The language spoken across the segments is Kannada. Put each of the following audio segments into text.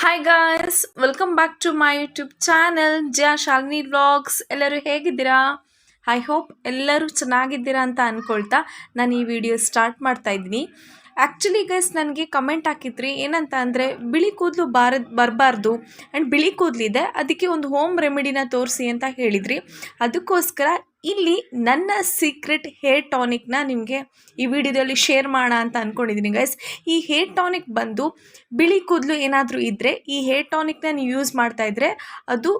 Hi guys welcome back to my YouTube channel Jiya Shalini vlogs ಎಲ್ಲರೂ ಹೇಗಿದ್ದೀರಾ? ಐ ಹೋಪ್ ಎಲ್ಲರೂ ಚೆನ್ನಾಗಿದ್ದೀರಾ ಅಂತ ಅಂದ್ಕೊಳ್ತಾ ನಾನು ಈ ವಿಡಿಯೋ ಸ್ಟಾರ್ಟ್ ಮಾಡ್ತಾ ಇದ್ದೀನಿ. ಆ್ಯಕ್ಚುಲಿ ಗೈಸ್ ನನಗೆ ಕಮೆಂಟ್ ಹಾಕಿದ್ರಿ. ಏನಂತ ಅಂದರೆ, ಬಿಳಿ ಕೂದಲು ಬಾರದ್, ಬರಬಾರ್ದು ಆ್ಯಂಡ್ ಬಿಳಿ ಕೂದಲಿದೆ. ಅದಕ್ಕೆ ಒಂದು ಹೋಮ್ ರೆಮಿಡಿನ ತೋರಿಸಿ ಅಂತ ಹೇಳಿದ್ರಿ. ಅದಕ್ಕೋಸ್ಕರ ಇಲ್ಲಿ ನನ್ನ ಸೀಕ್ರೆಟ್ ಹೇರ್ ಟಾನಿಕ್ನ ನಿಮಗೆ ಈ ವಿಡಿಯೋದಲ್ಲಿ ಶೇರ್ ಮಾಡೋಣ ಅಂತ ಅಂದ್ಕೊಂಡಿದ್ದೀನಿ ಗೈಸ್ ಈ ಹೇರ್ ಟಾನಿಕ್ ಬಂದು ಬಿಳಿ ಕೂದಲು ಏನಾದರೂ ಇದ್ದರೆ ಈ ಹೇರ್ ಟಾನಿಕ್ನ ನೀವು ಯೂಸ್ ಮಾಡ್ತಾ ಇದ್ದರೆ ಅದು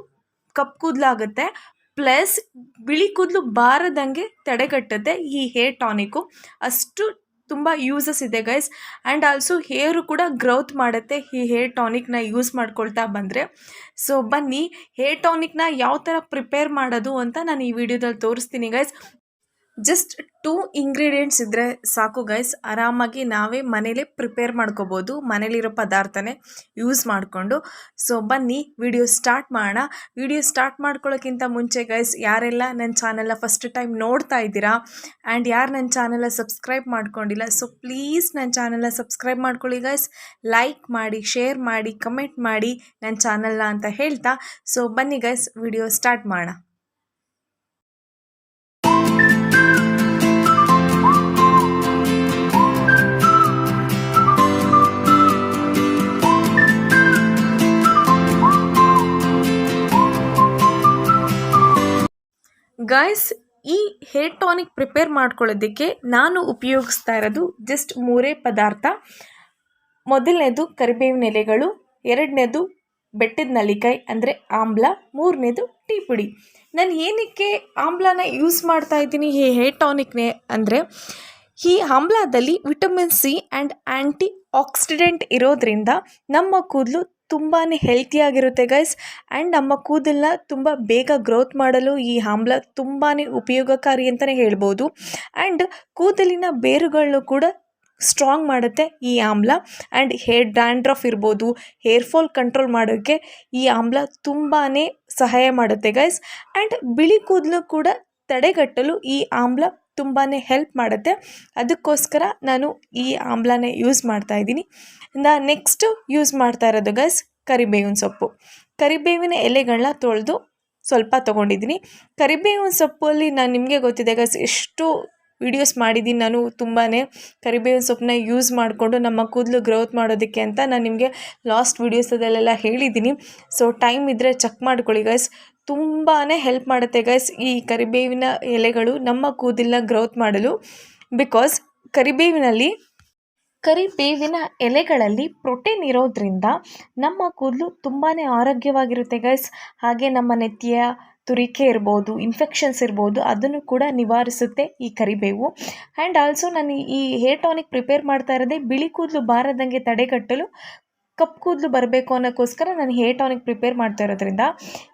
ಕಪ್ಪು ಕೂದಲಾಗುತ್ತೆ. ಪ್ಲಸ್ ಬಿಳಿ ಕೂದಲು ಬಾರದಂಗೆ ತಡೆಗಟ್ಟುತ್ತೆ ಈ ಹೇರ್ ಟಾನಿಕ್ಕು ಅಷ್ಟು ತುಂಬ ಯೂಸಸ್ ಇದೆ ಗೈಸ್ ಆ್ಯಂಡ್ ಆಲ್ಸೋ ಹೇರು ಕೂಡ ಗ್ರೌತ್ ಮಾಡುತ್ತೆ. ಈ ಹೇರ್ ಟಾನಿಕ್ನ ಯೂಸ್ ಮಾಡ್ಕೊಳ್ತಾ ಬಂದರೆ. ಸೊ ಬನ್ನಿ. ಹೇರ್ ಟಾನಿಕ್ನ ಯಾವ ಥರ ಪ್ರಿಪೇರ್ ಮಾಡೋದು ಅಂತ ನಾನು ಈ ವಿಡಿಯೋದಲ್ಲಿ ತೋರಿಸ್ತೀನಿ ಗೈಸ್ ಜಸ್ಟ್ ಟೂ ಇಂಗ್ರೀಡಿಯೆಂಟ್ಸ್ ಇದ್ದರೆ ಸಾಕು ಗೈಸ್ ಆರಾಮಾಗಿ ನಾವೇ ಮನೇಲೇ ಪ್ರಿಪೇರ್ ಮಾಡ್ಕೋಬೋದು. ಮನೇಲಿರೋ ಪದಾರ್ಥನೇ ಯೂಸ್ ಮಾಡಿಕೊಂಡು. ಸೊ ಬನ್ನಿ ವಿಡಿಯೋ ಸ್ಟಾರ್ಟ್ ಮಾಡೋಣ. ವಿಡಿಯೋ ಸ್ಟಾರ್ಟ್ ಮಾಡ್ಕೊಳ್ಳೋಕ್ಕಿಂತ ಮುಂಚೆ ಗೈಸ್ ಯಾರೆಲ್ಲ ನನ್ನ ಚಾನೆಲ್ನ ಫಸ್ಟ್ ಟೈಮ್ ನೋಡ್ತಾ ಇದ್ದೀರಾ ಆ್ಯಂಡ್ ಯಾರು ನನ್ನ ಚಾನೆಲ್ನ ಸಬ್ಸ್ಕ್ರೈಬ್ ಮಾಡ್ಕೊಂಡಿಲ್ಲ ಸೊ ಪ್ಲೀಸ್ ನನ್ನ ಚಾನೆಲ್ನ ಸಬ್ಸ್ಕ್ರೈಬ್ ಮಾಡ್ಕೊಳ್ಳಿ ಗೈಸ್ ಲೈಕ್ ಮಾಡಿ ಶೇರ್ ಮಾಡಿ ಕಮೆಂಟ್ ಮಾಡಿ ನನ್ನ ಚಾನೆಲ್ನ ಅಂತ ಹೇಳ್ತಾ. ಸೊ ಬನ್ನಿ ಗೈಸ್ ವಿಡಿಯೋ ಸ್ಟಾರ್ಟ್ ಮಾಡೋಣ. ಗಾಯ್ಸ್ ಈ ಹೇರ್ ಟಾನಿಕ್ ಪ್ರಿಪೇರ್ ಮಾಡ್ಕೊಳ್ಳೋದಕ್ಕೆ ನಾನು ಉಪಯೋಗಿಸ್ತಾ ಇರೋದು ಜಸ್ಟ್ ಮೂರೇ ಪದಾರ್ಥ. ಮೊದಲನೇದು ಕರಿಬೇವಿನ ಎಲೆಗಳು, ಎರಡನೇದು ಬೆಟ್ಟದ ನಲ್ಲಿಕಾಯಿ, ಅಂದರೆ ಆಮ್ಲ, ಮೂರನೇದು ಟೀ ಪುಡಿ. ನಾನು ಏನಕ್ಕೆ ಆಮ್ಲನ ಯೂಸ್ ಮಾಡ್ತಾ ಇದ್ದೀನಿ ಈ ಹೇರ್ ಟಾನಿಕ್ನೇ ಅಂದರೆ, ಈ ಆಮ್ಲದಲ್ಲಿ vitamin C and antioxidant ಇರೋದ್ರಿಂದ ನಮ್ಮ ಕೂದಲು ತುಂಬಾ ಹೆಲ್ತಿಯಾಗಿರುತ್ತೆ ಗೈಸ್ ಆ್ಯಂಡ್ ನಮ್ಮ ಕೂದಲನ್ನ ತುಂಬ ಬೇಗ ಗ್ರೋತ್ ಮಾಡಲು ಈ ಆಮ್ಲ ತುಂಬಾ ಉಪಯೋಗಕಾರಿ ಅಂತಲೇ ಹೇಳ್ಬೋದು. ಆ್ಯಂಡ್ ಕೂದಲಿನ ಬೇರುಗಳನ್ನು ಕೂಡ ಸ್ಟ್ರಾಂಗ್ ಮಾಡುತ್ತೆ ಈ ಆಮ್ಲ. ಆ್ಯಂಡ್ ಹೇರ್ ಡ್ಯಾಂಡ್ರಫ್ ಇರ್ಬೋದು ಹೇರ್ ಫಾಲ್ ಕಂಟ್ರೋಲ್ ಮಾಡೋಕ್ಕೆ ಈ ಆಮ್ಲ ತುಂಬಾ ಸಹಾಯ ಮಾಡುತ್ತೆ ಗೈಸ್ ಆ್ಯಂಡ್ ಬಿಳಿ ಕೂದಲು ಕೂಡ ತಡೆಗಟ್ಟಲು ಈ ಆಮ್ಲ ತುಂಬಾ ಹೆಲ್ಪ್ ಮಾಡುತ್ತೆ. ಅದಕ್ಕೋಸ್ಕರ ನಾನು ಈ ಆಮ್ಲನೇ ಯೂಸ್ ಮಾಡ್ತಾ ಇದ್ದೀನಿ. ನಾ ನೆಕ್ಸ್ಟು ಯೂಸ್ ಮಾಡ್ತಾ ಇರೋದು ಗೈಸ್ ಕರಿಬೇವಿನ ಸೊಪ್ಪು. ಕರಿಬೇವಿನ ಎಲೆಗಳನ್ನ ತೊಳೆದು ಸ್ವಲ್ಪ ತೊಗೊಂಡಿದ್ದೀನಿ. ಕರಿಬೇವಿನ ಸೊಪ್ಪಲ್ಲಿ ನಾನು ನಿಮಗೆ ಗೊತ್ತಿದೆ ಗೈಸ್ ಎಷ್ಟು ವಿಡಿಯೋಸ್ ಮಾಡಿದ್ದೀನಿ ನಾನು ತುಂಬಾ ಕರಿಬೇವಿನ ಸೊಪ್ಪನ್ನ ಯೂಸ್ ಮಾಡಿಕೊಂಡು ನಮ್ಮ ಕೂದಲು ಗ್ರೋತ್ ಮಾಡೋದಕ್ಕೆ ಅಂತ ನಾನು ನಿಮಗೆ ಲಾಸ್ಟ್ ವೀಡಿಯೋಸದಲ್ಲೆಲ್ಲ ಹೇಳಿದ್ದೀನಿ. ಸೊ ಟೈಮ್ ಇದ್ದರೆ ಚೆಕ್ ಮಾಡ್ಕೊಳ್ಳಿ ಗೈಸ್ ತುಂಬಾ ಹೆಲ್ಪ್ ಮಾಡುತ್ತೆ ಗೈಸ್ ಈ ಕರಿಬೇವಿನ ಎಲೆಗಳು ನಮ್ಮ ಕೂದಲನ್ನ ಗ್ರೋತ್ ಮಾಡಲು. ಬಿಕಾಸ್ ಕರಿಬೇವಿನಲ್ಲಿ ಕರಿಬೇವಿನ ಎಲೆಗಳಲ್ಲಿ ಪ್ರೋಟೀನ್ ಇರೋದ್ರಿಂದ ನಮ್ಮ ಕೂದಲು ತುಂಬಾ ಆರೋಗ್ಯವಾಗಿರುತ್ತೆ ಗೈಸ್ ಹಾಗೆ ನಮ್ಮ ನೆತ್ತಿಯ ತುರಿಕೆ ಇರ್ಬೋದು ಇನ್ಫೆಕ್ಷನ್ಸ್ ಇರ್ಬೋದು, ಅದನ್ನು ಕೂಡ ನಿವಾರಿಸುತ್ತೆ ಈ ಕರಿಬೇವು. ಆ್ಯಂಡ್ ಆಲ್ಸೋ ನಾನು ಈ ಹೇರ್ ಟಾನಿಕ್ ಪ್ರಿಪೇರ್ ಮಾಡ್ತಾ ಇರೋದೇ ಬಿಳಿ ಕೂದಲು ಬಾರದಂಗೆ ತಡೆಗಟ್ಟಲು ಕಪ್ಪು ಕೂದಲು ಬರಬೇಕು ಅನ್ನೋಕ್ಕೋಸ್ಕರ ನಾನು ಹೇರ್ ಟಾನಿಕ್ ಪ್ರಿಪೇರ್ ಮಾಡ್ತಾ ಇರೋದ್ರಿಂದ,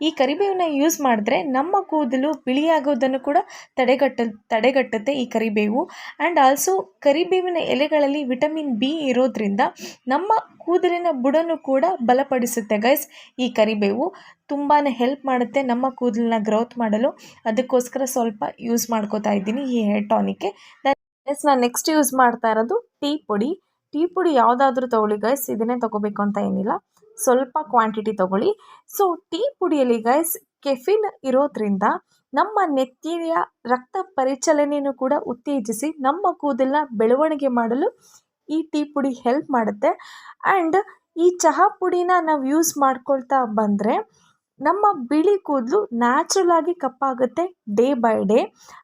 ಈ ಕರಿಬೇವನ್ನ ಯೂಸ್ ಮಾಡಿದ್ರೆ ನಮ್ಮ ಕೂದಲು ಬಿಳಿಯಾಗೋದನ್ನು ಕೂಡ ತಡೆಗಟ್ಟ ತಡೆಗಟ್ಟುತ್ತೆ ಈ ಕರಿಬೇವು. ಆ್ಯಂಡ್ ಆಲ್ಸೋ ಕರಿಬೇವಿನ ಎಲೆಗಳಲ್ಲಿ ವಿಟಮಿನ್ ಬಿ ಇರೋದ್ರಿಂದ ನಮ್ಮ ಕೂದಲಿನ ಬುಡನ್ನು ಕೂಡ ಬಲಪಡಿಸುತ್ತೆ ಗೈಸ್ ಈ ಕರಿಬೇವು. ತುಂಬಾ ಹೆಲ್ಪ್ ಮಾಡುತ್ತೆ ನಮ್ಮ ಕೂದಲನ್ನ ಗ್ರೋತ್ ಮಾಡಲು. ಅದಕ್ಕೋಸ್ಕರ ಸ್ವಲ್ಪ ಯೂಸ್ ಮಾಡ್ಕೋತಾ ಇದ್ದೀನಿ ಈ ಹೇರ್ ಟಾನಿಕ್ಗೆ ನಾನು ನೆಕ್ಸ್ಟ್ ಯೂಸ್ ಮಾಡ್ತಾ ಇರೋದು ಟೀ ಪುಡಿ. ಟೀ ಪುಡಿ ಯಾವುದಾದ್ರೂ ತಗೊಳ್ಳಿ ಗೈಸ್ ಇದನ್ನೇ ತಗೋಬೇಕು ಅಂತ ಏನಿಲ್ಲ. ಸ್ವಲ್ಪ ಕ್ವಾಂಟಿಟಿ ತಗೊಳ್ಳಿ. ಸೊ ಟೀ ಪುಡಿಯಲ್ಲಿ ಗೈಸ್ ಕೆಫಿನ್ ಇರೋದ್ರಿಂದ ನಮ್ಮ ನೆತ್ತಿಯ ರಕ್ತ ಪರಿಚಲನೆಯನ್ನು ಕೂಡ ಉತ್ತೇಜಿಸಿ ನಮ್ಮ ಕೂದಲನ್ನ ಬೆಳವಣಿಗೆ ಮಾಡಲು ಈ ಟೀ ಪುಡಿ ಹೆಲ್ಪ್ ಮಾಡುತ್ತೆ. ಆ್ಯಂಡ್ ಈ ಚಹಾ ಪುಡಿನ ನಾವು ಯೂಸ್ ಮಾಡ್ಕೊಳ್ತಾ ಬಂದರೆ ನಮ್ಮ ಬಿಳಿ ಕೂದಲು ನ್ಯಾಚುರಲ್ ಆಗಿ ಕಪ್ಪಾಗುತ್ತೆ day by day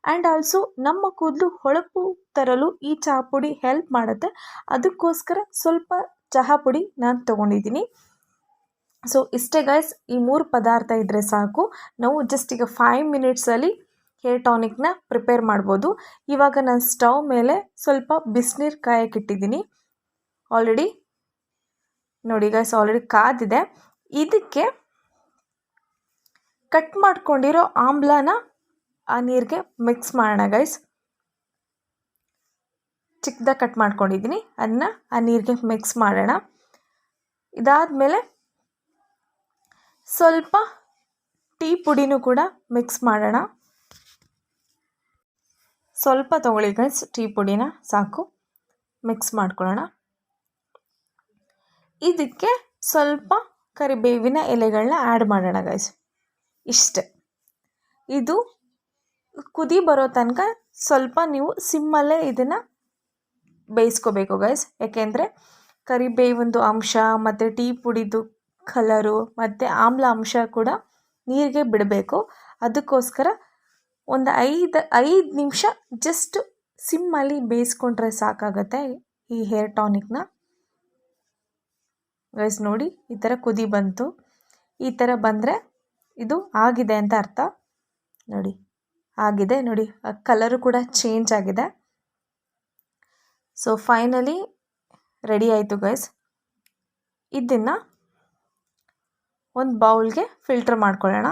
and also ನಮ್ಮ ಕೂದಲು ಹೊಳಪು ತರಲು ಈ ಚಹಾ ಪುಡಿ ಹೆಲ್ಪ್ ಮಾಡುತ್ತೆ. ಅದಕ್ಕೋಸ್ಕರ ಸ್ವಲ್ಪ ಚಹಾ ಪುಡಿ ನಾನು ತೊಗೊಂಡಿದ್ದೀನಿ. ಸೊ ಇಷ್ಟೇ ಗೈಸ್ ಈ ಮೂರು ಪದಾರ್ಥ ಇದ್ದರೆ ಸಾಕು. ನಾವು ಜಸ್ಟ್ ಈಗ ಫೈವ್ ಮಿನಿಟ್ಸಲ್ಲಿ ಹೇರ್ ಟಾನಿಕ್ನ ಪ್ರಿಪೇರ್ ಮಾಡ್ಬೋದು. ಇವಾಗ ನಾನು ಸ್ಟವ್ ಮೇಲೆ ಸ್ವಲ್ಪ ಬಿಸಿನೀರು ಕಾಯಕ್ಕಿಟ್ಟಿದ್ದೀನಿ ಆಲ್ರೆಡಿ ನೋಡಿ ಗೈಸ್ ಆಲ್ರೆಡಿ ಕಾದಿದೆ. ಇದಕ್ಕೆ ಕಟ್ ಮಾಡ್ಕೊಂಡಿರೋ ಆಮ್ಲನ ಆ ನೀರಿಗೆ ಮಿಕ್ಸ್ ಮಾಡೋಣ ಗೈಸ್ ಚಿಕ್ಕದಾಗಿ ಕಟ್ ಮಾಡ್ಕೊಂಡಿದ್ದೀನಿ ಅದನ್ನ ಆ ನೀರಿಗೆ ಮಿಕ್ಸ್ ಮಾಡೋಣ. ಇದಾದಮೇಲೆ ಸ್ವಲ್ಪ ಟೀ ಪುಡಿನೂ ಕೂಡ ಮಿಕ್ಸ್ ಮಾಡೋಣ. ಸ್ವಲ್ಪ ತೊಗೊಳ್ಳಿ ಗೈಸ್ ಟೀ ಪುಡಿನ ಸಾಕು. ಮಿಕ್ಸ್ ಮಾಡ್ಕೊಳ್ಳೋಣ. ಇದಕ್ಕೆ ಸ್ವಲ್ಪ ಕರಿಬೇವಿನ ಎಲೆಗಳನ್ನ ಆ್ಯಡ್ ಮಾಡೋಣ ಗೈಸ್ ಇಷ್ಟೆ. ಇದು ಕುದಿ ಬರೋ ತನಕ ಸ್ವಲ್ಪ ನೀವು ಸಿಮ್ಮಲ್ಲೇ ಇದನ್ನು ಬೇಯಿಸ್ಕೋಬೇಕು ಗೈಸ್ ಯಾಕೆಂದರೆ ಕರಿಬೇವಿಂದು ಅಂಶ ಮತ್ತು ಟೀ ಪುಡಿದು ಕಲರು ಮತ್ತು ಆಮ್ಲ ಅಂಶ ಕೂಡ ನೀರಿಗೆ ಬಿಡಬೇಕು. ಅದಕ್ಕೋಸ್ಕರ ಒಂದು ಐದು ಐದು ನಿಮಿಷ ಜಸ್ಟ್ ಸಿಮ್ಮಲ್ಲಿ ಬೇಯಿಸ್ಕೊಂಡ್ರೆ ಸಾಕಾಗತ್ತೆ ಈ ಹೇರ್ ಟಾನಿಕ್ನ ಗೈಸ್ ನೋಡಿ ಈ ಥರ ಕುದಿ ಬಂತು. ಈ ಥರ ಬಂದರೆ ಇದು ಆಗಿದೆ ಅಂತ ಅರ್ಥ. ನೋಡಿ, ಆಗಿದೆ, ನೋಡಿ ಕಲರು ಕೂಡ ಚೇಂಜ್ ಆಗಿದೆ. ಸೊ ಫೈನಲಿ ರೆಡಿ ಆಯಿತು ಗೈಸ್ ಇದನ್ನು ಒಂದು ಬೌಲ್ಗೆ ಫಿಲ್ಟರ್ ಮಾಡ್ಕೊಳ್ಳೋಣ.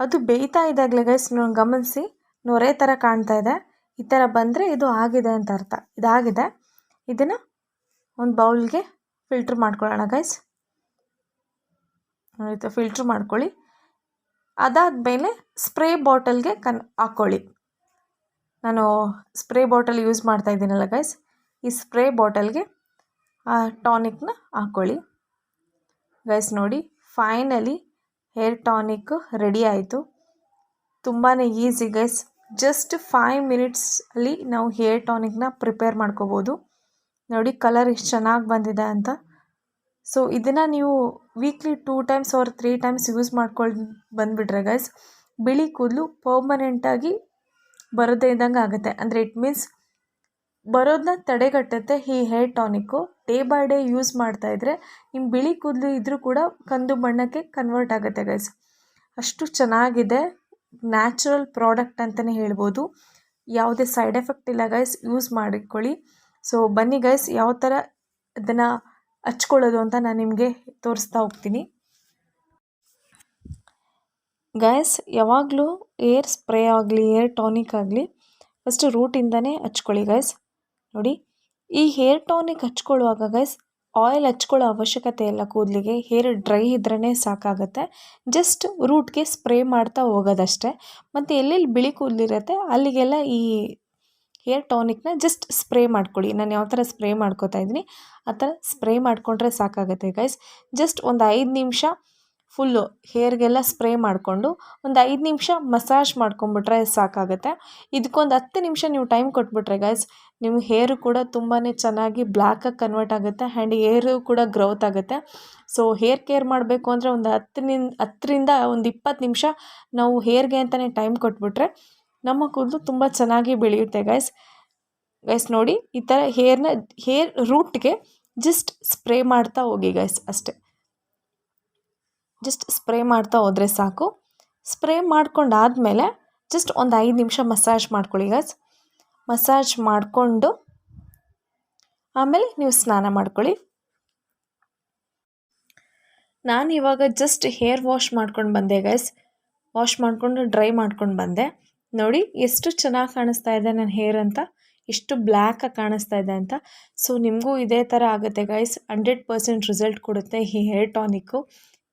ಅದು ಬೇಯ್ತಾ ಇದ್ದಾಗಲೇ ಗೈಸ್ ನೋ ಗಮನಿಸಿ, ನೊರೆ ಥರ ಕಾಣ್ತಾ ಇದೆ. ಈ ಥರ ಬಂದರೆ ಇದು ಆಗಿದೆ ಅಂತ ಅರ್ಥ. ಇದಾಗಿದೆ. ಇದನ್ನು ಒಂದು ಬೌಲ್ಗೆ ಫಿಲ್ಟ್ರ್ ಮಾಡ್ಕೊಳ್ಳೋಣ ಗೈಸ್ ಆಯಿತು? ಫಿಲ್ಟ್ರ್ ಮಾಡ್ಕೊಳ್ಳಿ. ಅದಾದಮೇಲೆ ಸ್ಪ್ರೇ ಬಾಟಲ್ಗೆ ಕನ್ ಹಾಕ್ಕೊಳ್ಳಿ ನಾನು ಸ್ಪ್ರೇ ಬಾಟಲ್ ಯೂಸ್ ಮಾಡ್ತಾ ಇದ್ದೀನಲ್ಲ ಗೈಸ್ ಈ ಸ್ಪ್ರೇ ಬಾಟಲ್ಗೆ ಆ ಟಾನಿಕ್ನ ಹಾಕ್ಕೊಳ್ಳಿ ಗೈಸ್ ನೋಡಿ ಫೈನಲಿ ಹೇರ್ ಟಾನಿಕ್ ರೆಡಿ ಆಯಿತು. ತುಂಬಾ ಈಸಿ ಗೈಸ್ ಜಸ್ಟ್ ಫೈವ್ ಮಿನಿಟ್ಸಲ್ಲಿ ನಾವು ಹೇರ್ ಟಾನಿಕ್ನ ಪ್ರಿಪೇರ್ ಮಾಡ್ಕೋಬೋದು. ನೋಡಿ ಕಲರ್ ಎಷ್ಟು ಚೆನ್ನಾಗಿ ಬಂದಿದೆ ಅಂತ. ಸೊ ಇದನ್ನು ನೀವು weekly two times or three times use ಮಾಡ್ಕೊಂಡು ಬಂದುಬಿಟ್ರೆ ಗೈಸ್ ಬಿಳಿ ಕೂದಲು ಪರ್ಮನೆಂಟಾಗಿ ಬರೋದೇ ಇದ್ದಂಗೆ ಆಗುತ್ತೆ. ಅಂದರೆ ಇಟ್ ಮೀನ್ಸ್ ಬರೋದನ್ನ ತಡೆಗಟ್ಟುತ್ತೆ ಈ hair tonic day by day use ಮಾಡ್ತಾ ಮಾಡ್ತಾಯಿದ್ರೆ ನಿಮ್ಮ ಬಿಳಿ ಕೂದಲು ಇದ್ದರೂ ಕೂಡ ಕಂದು ಬಣ್ಣಕ್ಕೆ ಕನ್ವರ್ಟ್ ಆಗುತ್ತೆ ಗೈಸ್ ಅಷ್ಟು ಚೆನ್ನಾಗಿದೆ ನ್ಯಾಚುರಲ್ ಪ್ರಾಡಕ್ಟ್ ಅಂತಲೇ ಹೇಳ್ಬೋದು. ಯಾವುದೇ ಸೈಡ್ ಎಫೆಕ್ಟ್ ಇಲ್ಲ ಗೈಸ್ ಯೂಸ್ ಮಾಡಿಕೊಳ್ಳಿ. ಸೊ ಬನ್ನಿ ಗೈಸ್ ಯಾವ ಥರ ಅದನ್ನು ಹಚ್ಕೊಳ್ಳೋದು ಅಂತ ನಾನು ನಿಮಗೆ ತೋರಿಸ್ತಾ ಹೋಗ್ತೀನಿ. ಗ್ಯಾಸ್ ಯಾವಾಗಲೂ ಏರ್ ಸ್ಪ್ರೇ ಆಗಲಿ, ಏರ್ ಟಾನಿಕ್ ಆಗಲಿ ಫಸ್ಟು ರೂಟಿಂದನೇ ಹಚ್ಕೊಳ್ಳಿ ಗೈಸ್ ನೋಡಿ, ಈ ಹೇರ್ ಟಾನಿಕ್ ಹಚ್ಕೊಳ್ಳುವಾಗ ಗೈಸ್ ಆಯಿಲ್ ಹಚ್ಕೊಳ್ಳೋ ಅವಶ್ಯಕತೆ ಇಲ್ಲ ಕೂದಲಿಗೆ. ಹೇರ್ ಡ್ರೈ ಇದ್ರೇ ಸಾಕಾಗುತ್ತೆ. ಜಸ್ಟ್ ರೂಟ್ಗೆ ಸ್ಪ್ರೇ ಮಾಡ್ತಾ ಹೋಗೋದಷ್ಟೇ. ಮತ್ತು ಎಲ್ಲೆಲ್ಲಿ ಬಿಳಿ ಕೂದಲಿರುತ್ತೆ, ಅಲ್ಲಿಗೆಲ್ಲ ಈ ಹೇರ್ ಟಾನಿಕ್ನ ಜಸ್ಟ್ ಸ್ಪ್ರೇ ಮಾಡ್ಕೊಳ್ಳಿ. ನಾನು ಯಾವ ಥರ ಸ್ಪ್ರೇ ಮಾಡ್ಕೋತಾ ಇದ್ದೀನಿ, ಆ ಥರ ಸ್ಪ್ರೇ ಮಾಡಿಕೊಂಡ್ರೆ ಸಾಕಾಗುತ್ತೆ ಗೈಸ್ ಜಸ್ಟ್ ಒಂದು ಐದು ನಿಮಿಷ ಫುಲ್ಲು ಹೇರ್ಗೆಲ್ಲ ಸ್ಪ್ರೇ ಮಾಡಿಕೊಂಡು, ಒಂದು ಐದು ನಿಮಿಷ ಮಸಾಜ್ ಮಾಡ್ಕೊಂಬಿಟ್ರೆ ಸಾಕಾಗುತ್ತೆ. ಇದಕ್ಕೊಂದು ಹತ್ತು ನಿಮಿಷ ನೀವು ಟೈಮ್ ಕೊಟ್ಬಿಟ್ರೆ ಗೈಸ್ ನಿಮ್ಮ ಹೇರು ಕೂಡ ತುಂಬಾ ಚೆನ್ನಾಗಿ ಬ್ಲ್ಯಾಕಾಗಿ ಕನ್ವರ್ಟ್ ಆಗುತ್ತೆ ಆ್ಯಂಡ್ ಹೇರು ಕೂಡ ಗ್ರೋತ್ ಆಗುತ್ತೆ. ಸೊ ಹೇರ್ ಕೇರ್ ಮಾಡಬೇಕು ಅಂದರೆ ಒಂದು ಹತ್ತರಿಂದ ಹತ್ತರಿಂದ ಒಂದು ಇಪ್ಪತ್ತು ನಿಮಿಷ ನಾವು ಹೇರ್ಗೆ ಅಂತಲೇ ಟೈಮ್ ಕೊಟ್ಬಿಟ್ರೆ ನಮ್ಮ ಕೂದಲು ತುಂಬ ಚೆನ್ನಾಗಿ ಬೆಳೆಯುತ್ತೆ ಗೈಸ್ ಗೈಸ್ ನೋಡಿ, ಈ ಥರ ಹೇರ್ನ ಹೇರ್ ರೂಟ್ಗೆ ಜಸ್ಟ್ ಸ್ಪ್ರೇ ಮಾಡ್ತಾ ಹೋಗಿ ಗೈಸ್ ಅಷ್ಟೆ. ಜಸ್ಟ್ ಸ್ಪ್ರೇ ಮಾಡ್ತಾ ಹೋದರೆ ಸಾಕು. ಸ್ಪ್ರೇ ಮಾಡ್ಕೊಂಡಾದಮೇಲೆ ಜಸ್ಟ್ ಒಂದು ಐದು ನಿಮಿಷ ಮಸಾಜ್ ಮಾಡ್ಕೊಳ್ಳಿ ಗೈಸ್ ಮಸಾಜ್ ಮಾಡಿಕೊಂಡು ಆಮೇಲೆ ನೀವು ಸ್ನಾನ ಮಾಡ್ಕೊಳ್ಳಿ. ನಾನು ಇವಾಗ ಜಸ್ಟ್ ಹೇರ್ ವಾಶ್ ಮಾಡ್ಕೊಂಡು ಬಂದೆ ಗೈಸ್ ವಾಶ್ ಮಾಡಿಕೊಂಡು ಡ್ರೈ ಮಾಡ್ಕೊಂಡು ಬಂದೆ. ನೋಡಿ, ಎಷ್ಟು ಚೆನ್ನಾಗಿ ಕಾಣಿಸ್ತಾ ಇದೆ ನನ್ನ ಹೇರ್ ಅಂತ. ಎಷ್ಟು ಬ್ಲ್ಯಾಕಾಗಿ ಕಾಣಿಸ್ತಾ ಇದೆ ಅಂತ. ಸೊ, ನಿಮಗೂ ಇದೇ ಥರ ಆಗುತ್ತೆ ಗೈಸ್ ಹಂಡ್ರೆಡ್ ಪರ್ಸೆಂಟ್ ರಿಸಲ್ಟ್ ಕೊಡುತ್ತೆ ಈ hair tonic.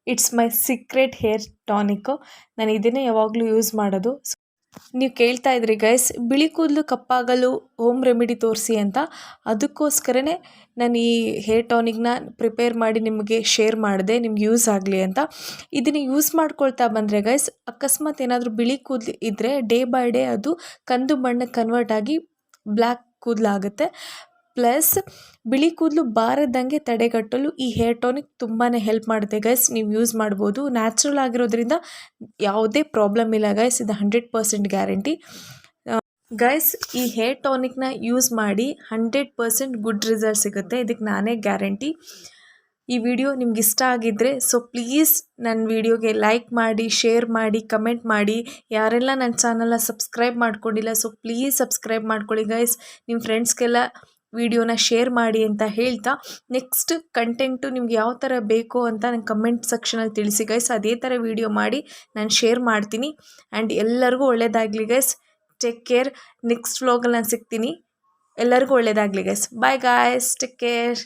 It's my secret hair tonic. ನಾನು ಇದನ್ನೇ ಯಾವಾಗಲೂ ಯೂಸ್ ಮಾಡೋದು. ನೀವು ಕೇಳ್ತಾ ಇದ್ರಿ ಗೈಸ್ ಬಿಳಿ ಕೂದಲು ಕಪ್ಪಾಗಲು ಹೋಮ್ ರೆಮಿಡಿ ತೋರಿಸಿ ಅಂತ. ಅದಕ್ಕೋಸ್ಕರನೇ ನಾನು ಈ ಹೇರ್ ಟಾನಿಕ್ನ ಪ್ರಿಪೇರ್ ಮಾಡಿ ನಿಮಗೆ ಶೇರ್ ಮಾಡಿದೆ, ನಿಮ್ಗೆ ಯೂಸ್ ಆಗಲಿ ಅಂತ. ಇದನ್ನು ಯೂಸ್ ಮಾಡ್ಕೊಳ್ತಾ ಬಂದರೆ ಗೈಸ್ ಅಕಸ್ಮಾತ್ ಏನಾದರೂ ಬಿಳಿ ಕೂದಲು ಇದ್ದರೆ ಡೇ ಬೈ ಡೇ ಅದು ಕಂದು ಬಣ್ಣಕ್ಕೆ ಕನ್ವರ್ಟ್ ಆಗಿ ಬ್ಲ್ಯಾಕ್ ಕೂದಲಾಗುತ್ತೆ ಪ್ಲಸ್ ಬಿಳಿ ಕೂದಲು ಬಾರದಂಗೆ ತಡೆಗಟ್ಟಲು ಈ ಹೇರ್ ಟಾನಿಕ್ ತುಂಬಾ ಹೆಲ್ಪ್ ಮಾಡುತ್ತೆ ಗೈಸ್. ನೀವು ಯೂಸ್ ಮಾಡ್ಬೋದು. ನ್ಯಾಚುರಲ್ ಆಗಿರೋದ್ರಿಂದ ಯಾವುದೇ ಪ್ರಾಬ್ಲಮ್ ಇಲ್ಲ ಗೈಸ್. ಇದು ಹಂಡ್ರೆಡ್ ಪರ್ಸೆಂಟ್ ಗ್ಯಾರಂಟಿ. ಗೈಸ್, ಈ ಹೇರ್ ಟಾನಿಕ್ನ ಯೂಸ್ ಮಾಡಿ ಹಂಡ್ರೆಡ್ ಪರ್ಸೆಂಟ್ ಗುಡ್ ರಿಸಲ್ಟ್ ಸಿಗುತ್ತೆ. ಇದಕ್ಕೆ ನಾನೇ ಗ್ಯಾರಂಟಿ. ಈ ವಿಡಿಯೋ ನಿಮ್ಗೆ ಇಷ್ಟ ಆಗಿದ್ದರೆ ಸೊ ಪ್ಲೀಸ್ ನನ್ನ ವಿಡಿಯೋಗೆ ಲೈಕ್ ಮಾಡಿ, ಶೇರ್ ಮಾಡಿ, ಕಮೆಂಟ್ ಮಾಡಿ. ಯಾರೆಲ್ಲ ನನ್ನ ಚಾನಲ್ನ ಸಬ್ಸ್ಕ್ರೈಬ್ ಮಾಡ್ಕೊಂಡಿಲ್ಲ, ಸೊ ಪ್ಲೀಸ್ ಸಬ್ಸ್ಕ್ರೈಬ್ ಮಾಡ್ಕೊಳ್ಳಿ ಗೈಸ್. ನಿಮ್ಮ ಫ್ರೆಂಡ್ಸ್ಗೆಲ್ಲ ವಿಡಿಯೋನ ಶೇರ್ ಮಾಡಿ ಅಂತ ಹೇಳ್ತಾ ನೆಕ್ಸ್ಟ್ ಕಂಟೆಂಟು ನಿಮ್ಗೆ ಯಾವ ಥರ ಬೇಕು ಅಂತ ನಂಗೆ ಕಮೆಂಟ್ ಸೆಕ್ಷನಲ್ಲಿ ತಿಳಿಸಿ ಗೈಸ್ ಅದೇ ಥರ ವಿಡಿಯೋ ಮಾಡಿ ನಾನು ಶೇರ್ ಮಾಡ್ತೀನಿ. ಆ್ಯಂಡ್ ಎಲ್ಲರಿಗೂ ಒಳ್ಳೆಯದಾಗಲಿ ಗೈಸ್ ಟೇಕ್ ಕೇರ್ ನೆಕ್ಸ್ಟ್ ವ್ಲಾಗಲ್ಲಿ ನಾನು ಸಿಗ್ತೀನಿ. ಎಲ್ಲರಿಗೂ ಒಳ್ಳೆಯದಾಗಲಿ guys bye guys take care